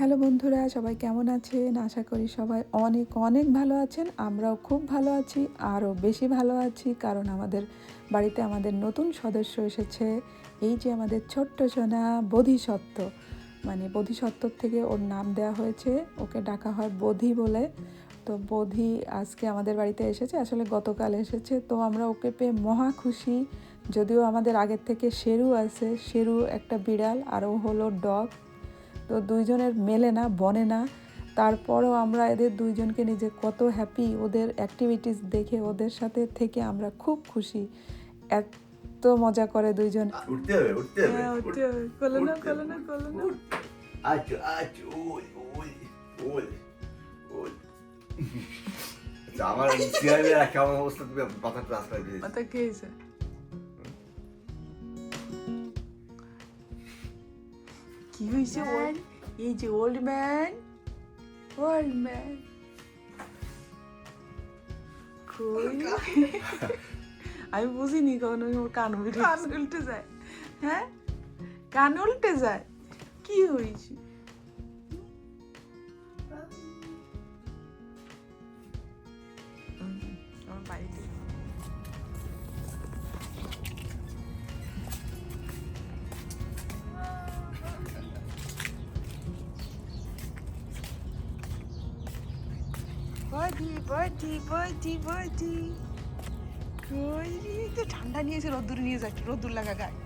Hello বন্ধুরা, সবাই কেমন আছেন? আশা করি সবাই অনেক অনেক ভালো আছেন। আমরাও খুব ভালো আছি, আরও বেশি ভালো আছি, কারণ আমাদের বাড়িতে আমাদের নতুন সদস্য এসেছে। এই যে আমাদের ছোট্ট সোনা বোধিসত্ত্ব। মানে বোধিসত্ত্বর থেকে ওর নাম দেওয়া হয়েছে। ওকে ডাকা হয় বোধি বলে। তো বোধি আজকে আমাদের বাড়িতে এসেছে, আসলে গতকাল এসেছে। তো আমরা ওকে পেয়ে মহা খুশি। যদিও আমাদের আগের থেকে শেরু আছে, শেরু একটা বিড়াল, আর ও হলো ডগ। তো দুইজনের মেলে না বনে না তারপরও আমরা এদের দুইজনকে নিজে কত হ্যাপি ওদের অ্যাক্টিভিটিস দেখে ওদের সাথে থেকে আমরা খুব খুশি এত মজা করে দুইজন উঠতে হবে উঠতে হবে উঠতে হবে। কোলে নাও, উঠতে কোলে হবে। নাও, কোলে নাও। উঠ। ওই ওই ওই ওই আমার চেয়ারে অবস্থা তুমি মাথা ট্রান্সফার দিয়েছ মাথা খেয়েছে কি হয়েছে ওর এই যে ওল্ড ম্যান ওল্ড ম্যান আমি বুঝিনি কখন ওর কান উল্টে কান উল্টে যায়। হ্যাঁ? কান উল্টে যায়? কি হয়েছে? বডি বডি তো ঠান্ডা নিয়েছে রোদ্দুর নিয়ে যাচ্ছে রোদ্দুর লাগা গায়ে।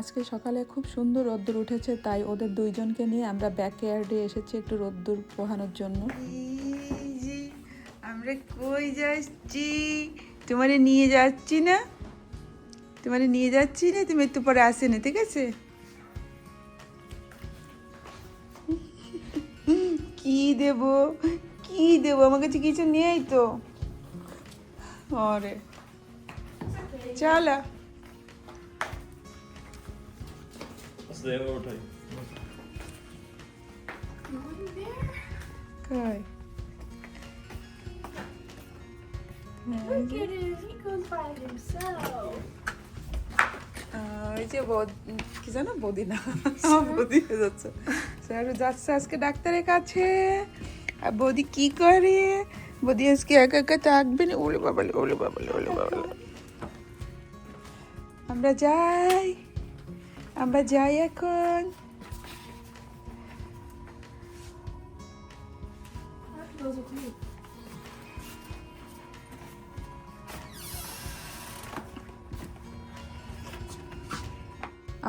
আজকে সকালে খুব সুন্দর রোদ্দুর উঠেছে তাই ওদের দুইজনকে নিয়ে আমরা ব্যাক ইয়ার্ডে এসেছি একটু রোদ্দুর পোহানোর জন্য। আমরা কই যাচ্ছি? তোমারে নিয়ে যাচ্ছি না? তোমারে নিয়ে যাচ্ছি না? তুমি একটু পরে আসে না ঠিক আছে? কি দেব? কি দেব? আমার কাছে কিছু নেই তো। আরে চলা। Look at he goes by himself. ওই যে বদ- কি জানো? বদি না বদি হয়ে যাচ্ছে। স্যার যাচ্ছে আজকে ডাক্তারের কাছে। আর বৌদি কি করে? বৌদি আজকে একা একা থাকবে না? ওলে বাবালে ওলে বাবালে ওলে বাবালে। আমরা যাই আমরা যাই এখন.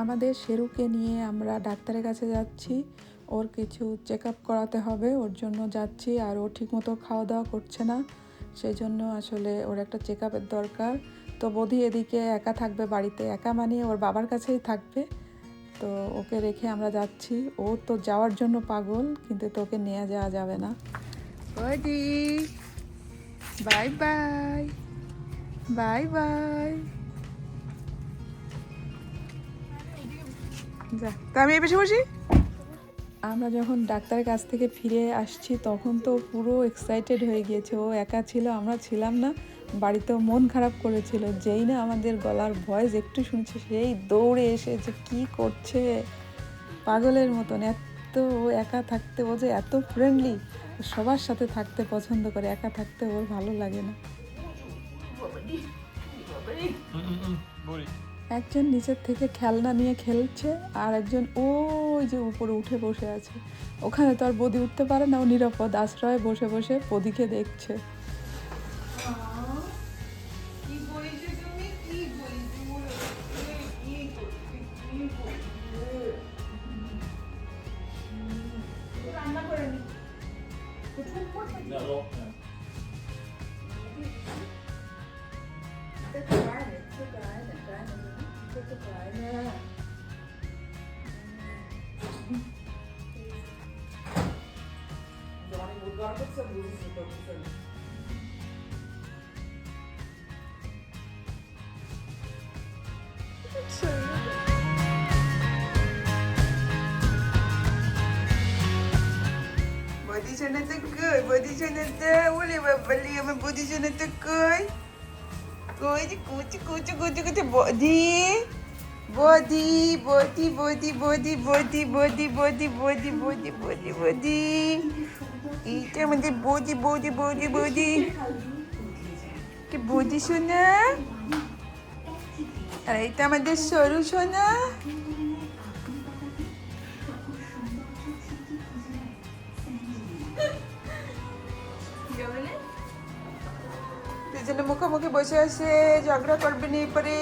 আমাদের শেরুকে নিয়ে আমরা ডাক্তারের কাছে যাচ্ছি। ওর কিছু চেক আপ করাতে হবে, ওর জন্য যাচ্ছি আর ও ঠিকমতো খাওয়া দাওয়া করছে না। সেই জন্য আসলে ওর একটা চেক আপের দরকার। তো বোধি এদিকে একা থাকবে বাড়িতে, একা মানে ওর বাবার কাছেই থাকবে। তো ওকে রেখে আমরা যাচ্ছি। ও তো যাওয়ার জন্য পাগল, কিন্তু তোকে নিয়ে যাওয়া যাবে না। বদি বাই বাই বাই বাই যা, তা আমি এই বেশি বসি? আমরা যখন ডাক্তারের কাছ থেকে ফিরে আসছি তখন তো পুরো এক্সাইটেড হয়ে গিয়েছে। ও একা ছিল আমরা ছিলাম না। বাড়িতেও মন খারাপ করেছিল। যেই না আমাদের গলার ভয়েস একটু শুনছে সেই দৌড়ে এসে যে কি করছে? পাগলের মতন। এত ও একা থাকতে ও যে এত ফ্রেন্ডলি সবার সাথে থাকতে পছন্দ করে একা থাকতে ওর ভালো লাগে না। একজন নিচের থেকে খেলনা নিয়ে খেলছে আর একজন ওই যে উপরে উঠে বসে আছে। ওখানে তো আর বদি উঠতে পারে না, ও নিরাপদ আশ্রয়ে বসে বসে বদিকে দেখছে। Ja, vakna. বদি শোনা তো কই বদি শোনা তো ওরে বাবালি আমার বদি শোনা তো কই কই যে কুচি কুচি কুচি কুচি বদি বদি বদি বদি বদি বদি বদি বদি বদি বদি বদি বদি এইটা আমাদের বদি বদি বদি বদি কি বদি সোনা আর এইটা আমাদের সরু সোনা দুজনে মুখোমুখি বসে আছে ঝগড়া করবে নি পরে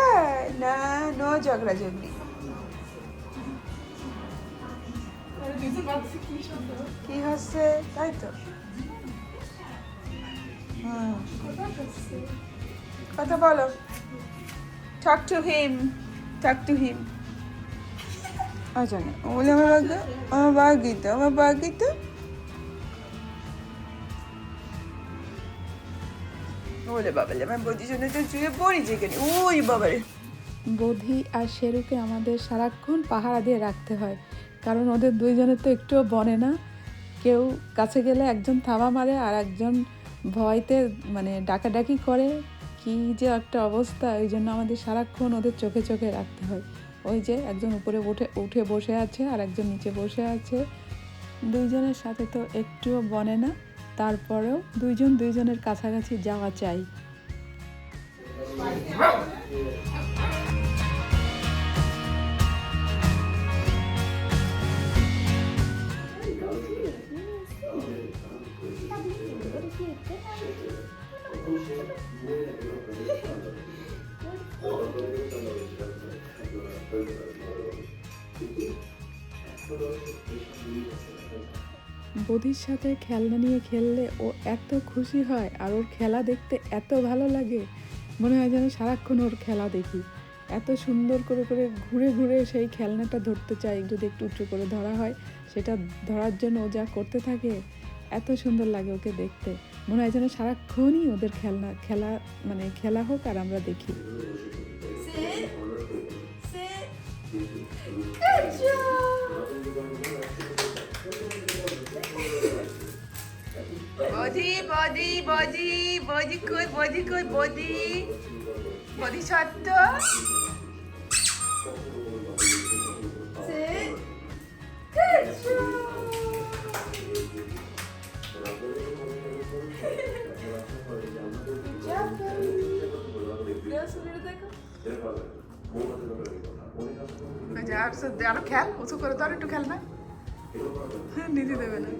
Okay, no, no ঝগড়া। ঝগড়ি কি হচ্ছে? তাই তো। কথা বলো। Talk to him talk to him আচ্ছা আমার বাগিত আমার বাগিত আমার বাগিত ওরে বাবালে আমার বৌদির জন্য তো চুয়ে ওই বাবারে বৌদি আর শেরুকে আমাদের সারাক্ষণ পাহারা দিয়ে রাখতে হয়। কারণ ওদের দুইজনের তো একটুও বনে না। কেউ কাছে গেলে একজন থাবা মারে আর একজন ভয়তে মানে ডাকাডাকি করে। কি যে একটা অবস্থা ওই জন্য আমাদের সারাক্ষণ ওদের চোখে চোখে রাখতে হয়। ওই যে একজন উপরে উঠে উঠে বসে আছে আর একজন নিচে বসে আছে। দুইজনের সাথে তো একটুও বনে না। তারপরেও দুইজন দুইজনের কাছাকাছি যাওয়া চাই। বধির সাথে খেলনা নিয়ে খেললে ও এত খুশি হয় আর ওর খেলা দেখতে এত ভালো লাগে। মনে হয় যেন সারাক্ষণ ওর খেলা দেখি। এত সুন্দর করে করে ঘুরে ঘুরে সেই খেলনাটা ধরতে চাই, যদি একটু উঁচু করে ধরা হয়, সেটা ধরার জন্য ও যা করতে থাকে, এত সুন্দর লাগে ওকে দেখতে। মনে হয় যেন সারাক্ষণই ওদের খেলনা, খেলা মানে খেলা হোক আর আমরা দেখি। বদি বদি বদি বদি কই বদি কই, বদি? বদি সত্য, আর খেল, উঁচু করে তো আর একটু খেল না। হ্যাঁ, নিজে দেবে না।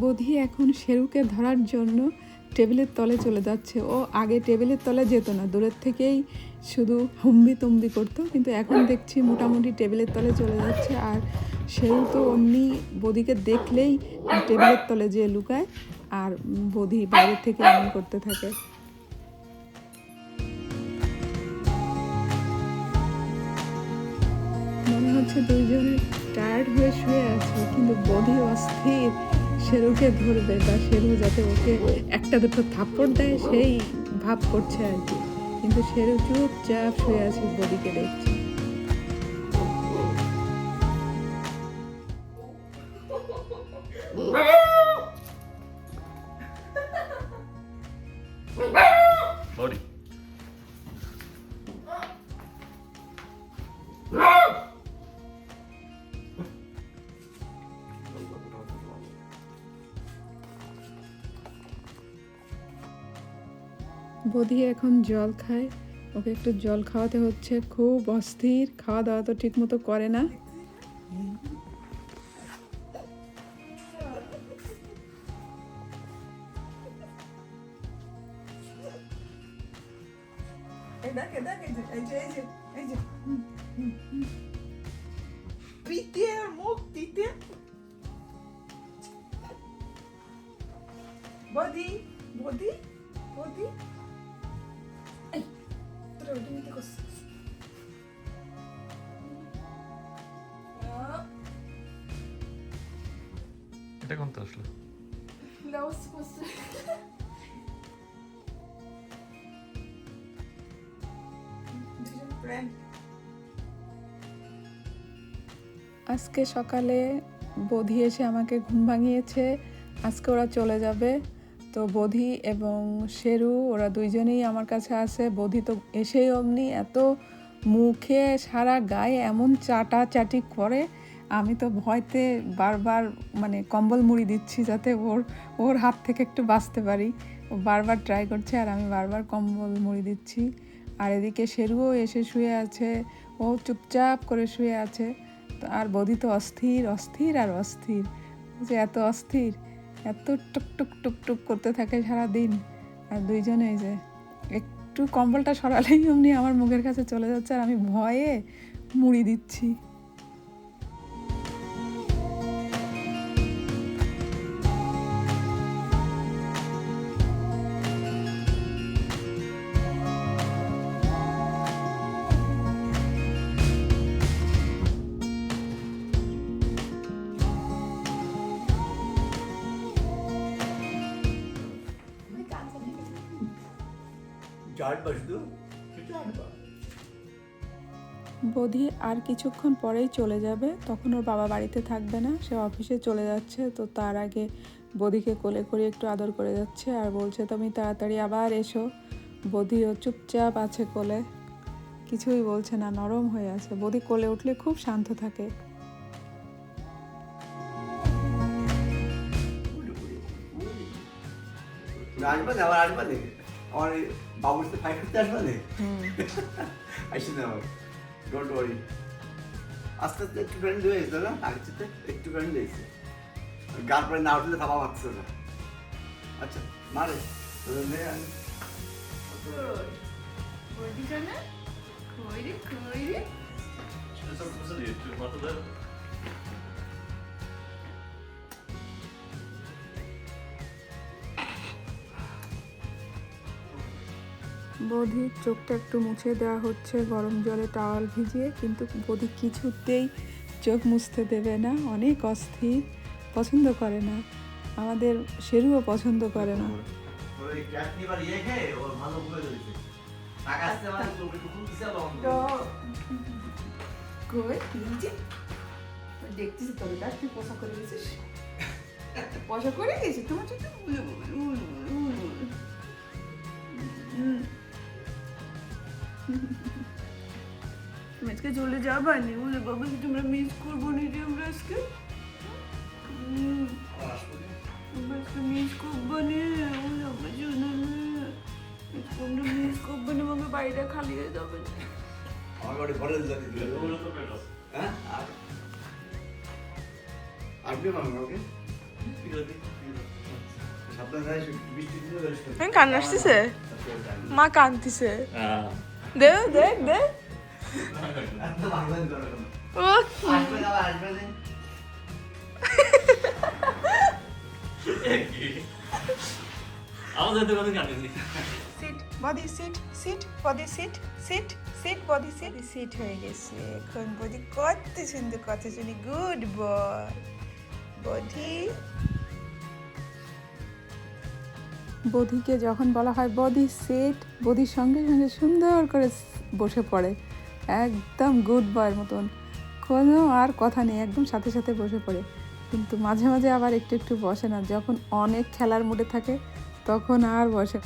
বধি এখন সেরুকে ধরার জন্য টেবিলের তলে চলে যাচ্ছে। ও আগে টেবিলের তলে যেত না, দূরের থেকেই শুধু হুম্বি তুম্বি করতো, কিন্তু এখন দেখছি মোটামুটি টেবিলের তলে চলে যাচ্ছে। আর শেরু তো অমনি বদিকে দেখলেই টেবিলের তলে যেয়ে লুকায়, আর বধি বাইরের থেকে এমন করতে থাকে। মনে হচ্ছে দুইজনে টায়ার্ড হয়ে শুয়ে আছে, কিন্তু বধি অস্থির। শেরুকে ধরবে বা শেরু যাতে ওকে একটা দুটো থাপ্পড় দেয়, সেই ভাব করছে আর কি কিন্তু শেরু চুপচাপ শুয়ে আছে বডিকে দেখছে. বধি এখন জল খায়। ওকে একটু জল খাওয়াতে হচ্ছে। খুব অস্থির খাওয়া দাওয়া তো ঠিক মতো করে না। বদি বদি। দুজন আজকে সকালে বধি এসে আমাকে ঘুম ভাঙিয়েছে, আজকে ওরা চলে যাবে। তো বধি এবং শেরু, ওরা দুইজনেই আমার কাছে আছে। বধি তো এসেই অমনি এত মুখে, সারা গায়ে এমন চাটা চাটি করে, আমি তো ভয়তে বারবার মানে কম্বল মুড়ি দিচ্ছি যাতে ওর ওর হাত থেকে একটু বাঁচতে পারি। ও বারবার ট্রাই করছে আর আমি বারবার কম্বল মুড়ি দিচ্ছি। আর এদিকে শেরুও এসে শুয়ে আছে, ও চুপচাপ করে শুয়ে আছে। আর বদি তো অস্থির অস্থির আর অস্থির। যে এত অস্থির, এত টুক টুক টুক টুক করতে থাকে সারা দিন আর দুইজনেই যে একটু কম্বলটা সরালেই অমনি আমার মুখের কাছে চলে যাচ্ছে আর আমি ভয়ে মুড়ি দিচ্ছি। বধি আর কিছুক্ষণ পরেই চলে যাবে তখন ওর বাবা বাড়িতে থাকবে না সে অফিসে চলে যাচ্ছে তো তার আগে বধিকে কোলে করে একটু আদর করে যাচ্ছে আর বলছে তুমি তাড়াতাড়ি আবার এসো। বধিও চুপচাপ আছে কোলে কিছুই বলছে না নরম হয়ে আছে। বধি কোলে উঠলে খুব শান্ত থাকে। আসবা আবার আমার বাবুর সাথে ফাইট করতে আসবা না? আসি না ডোন্ট ওয়ারি আস্তে আস্তে একটু ফ্রেন্ড হয়ে গেছে না? আগের সাথে একটু ফ্রেন্ড হয়েছে। পরে না উঠলে থাবা পাচ্ছে না। আচ্ছা মারে। তোদের মেয়ে আমি বডিখানে কই রে কই রে? সব কিছু দিয়ে একটু মাথা দেয় বধির চোখটা একটু মুছে দেওয়া হচ্ছে, গরম জলে টাওয়াল ভিজিয়ে, কিন্তু বধি কিছুতেই চোখ মুছতে দেবে না, অনেক অস্থির, পছন্দ করে না। আমাদের সেরুও পছন্দ করে না। দেখছিস তোর কাছ থেকে করে গেছিস। পয়সা করে গেছিস? তোমার চোখে আজকে চলে যাবা নি বলে বাবা কি তোমরা মিস করব নি যে আমরা আজকে? মিস মিস করব বাড়িটা কান্না আসতেছে? মা কান্দিছে দেখ দেখ দেখ সিট হয়ে গেছে। এখন বডি কত সুন্দর কথা শুনি। গুড বয় বধিকে যখন বলা হয় বডি সিট বডির সঙ্গে সঙ্গে সুন্দর করে বসে পড়ে। একদম গুড বয়ের মতন। কোনো আর কথা নেই একদম সাথে সাথে বসে পড়ে। কিন্তু মাঝে মাঝে আবার একটু একটু বসে না। যখন অনেক খেলার মুডে থাকে তখন আর বসে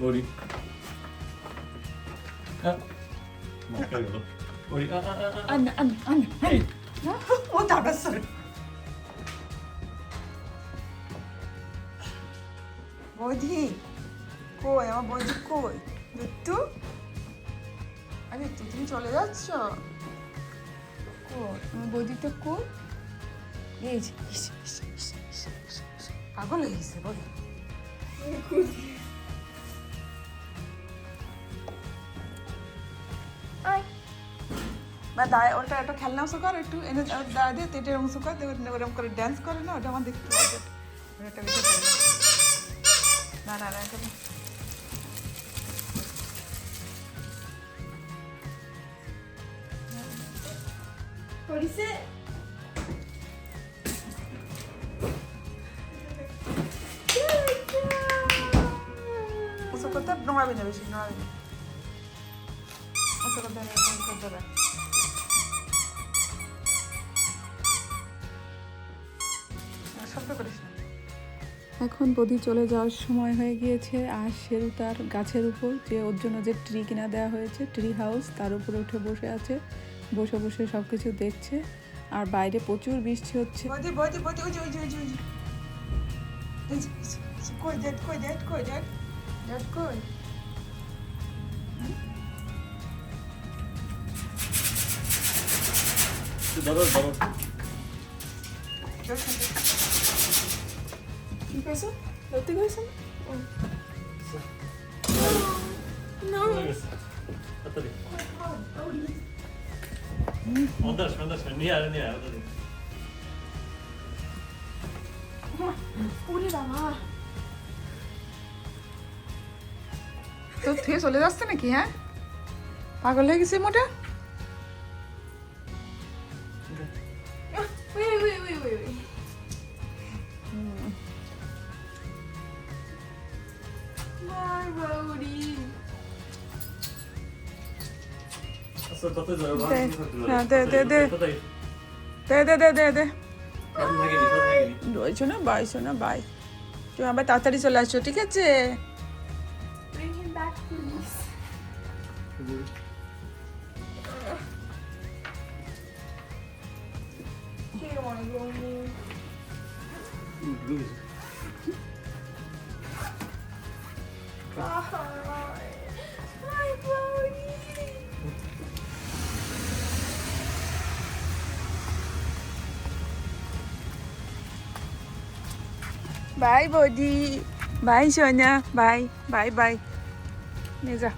বডি 먹혀요. 우리 아, 아, 아, 아. 아니 아니 아니 아니 어 나갔어 뭐지 꼬야 뭐지 꼬 নুট্টু আরে তো তুমি চলে যাচ্ছ কো আমার বৌদিটা কো এই যে পাগল হয়ে গেছে বলো খুশি বা দায় ওটা একটা খেলনাও সুকার একটু এনে দায় দিয়ে তেটে এরকম সুকার ওরকম করে ড্যান্স করে না ওটা আমার দেখতে হবে ওটা না না না করিছে? করতে নোংরা বেঁধে বেশি নোংরা বেঁধে করতে হবে। শব্দ করিস না এখন বদি চলে যাওয়ার সময় হয়ে গিয়েছে আর শেরু তার গাছের উপর যে ওর জন্য যে ট্রি কিনা দেওয়া হয়েছে ট্রি হাউস তার উপরে উঠে বসে আছে বসে বসে সব কিছু দেখছে আর বাইরে প্রচুর বৃষ্টি হচ্ছে। ধরো ধরো আয় তাড়াতাড়ি ওরে বাবা তোর থেকে চলে যাচ্ছে নাকি হ্যাঁ পাগল হয়ে গেছে মোটা দে, হ্যাঁ, দে, দে, দে। তাড়াতাড়ি দে দে দে দে রয়েছো না বাইছো না বাই তুমি আবার তাড়াতাড়ি চলে আসছো ঠিক আছে বাই বৌদি বাই সোনা বাই বাই বাই নিয়ে যা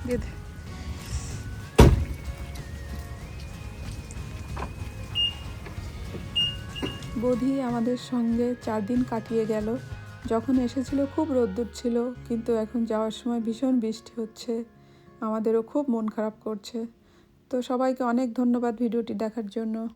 দিয়ে আমাদের সঙ্গে চার দিন কাটিয়ে গেল। যখন এসেছিল খুব রোদ্দুর ছিল, কিন্তু এখন যাওয়ার সময় ভীষণ বৃষ্টি হচ্ছে। আমাদেরও খুব মন খারাপ করছে। তো সবাইকে অনেক ধন্যবাদ ভিডিওটি দেখার জন্য।